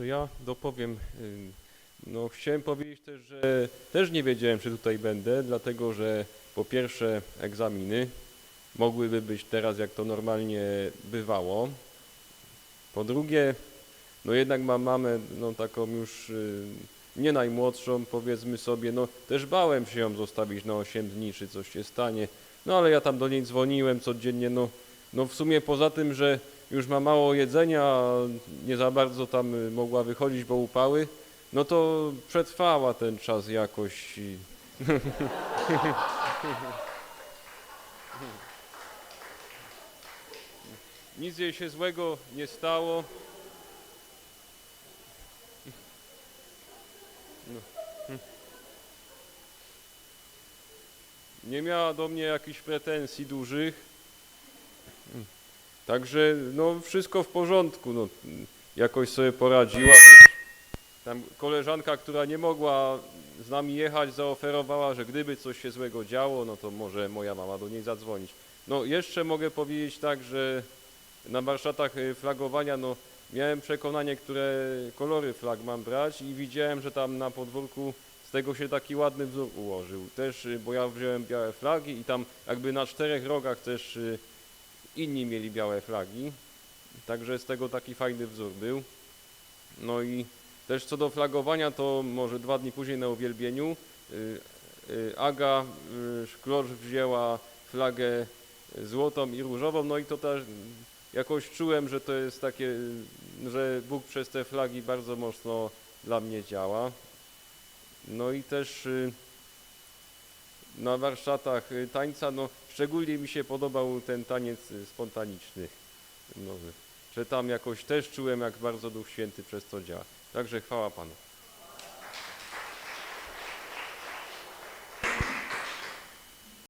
Może ja dopowiem. No, chciałem powiedzieć też, że też nie wiedziałem, czy tutaj będę, dlatego że po pierwsze egzaminy mogłyby być teraz, jak to normalnie bywało. Po drugie, no jednak mam mamę, no taką już nie najmłodszą, powiedzmy sobie, no też bałem się ją zostawić na 8 dni, czy coś się stanie. No ale ja tam do niej dzwoniłem codziennie, no, no w sumie poza tym, że już ma mało jedzenia, nie za bardzo tam y, mogła wychodzić, bo upały, no to przetrwała ten czas jakoś. i- Nic jej się złego nie stało. Nie miała do mnie jakichś pretensji dużych. Także no wszystko w porządku. No, jakoś sobie poradziła. Tam koleżanka, która nie mogła z nami jechać, zaoferowała, że gdyby coś się złego działo, no to może moja mama do niej zadzwonić. No jeszcze mogę powiedzieć tak, że na warsztatach y, flagowania no, miałem przekonanie, które kolory flag mam brać i widziałem, że tam na podwórku z tego się taki ładny wzór ułożył. Też, y, bo ja wziąłem białe flagi i tam jakby na czterech rogach też y, inni mieli białe flagi. Także z tego taki fajny wzór był. No i też co do flagowania, to może dwa dni później na uwielbieniu y, y, Aga y, Szklarz wzięła flagę złotą i różową, no i to też jakoś czułem, że to jest takie, że Bóg przez te flagi bardzo mocno dla mnie działa. No i też na warsztatach y, tańca, no szczególnie mi się podobał ten taniec y, spontaniczny. No, że tam jakoś też czułem, jak bardzo Duch Święty przez to działa. Także chwała Panu.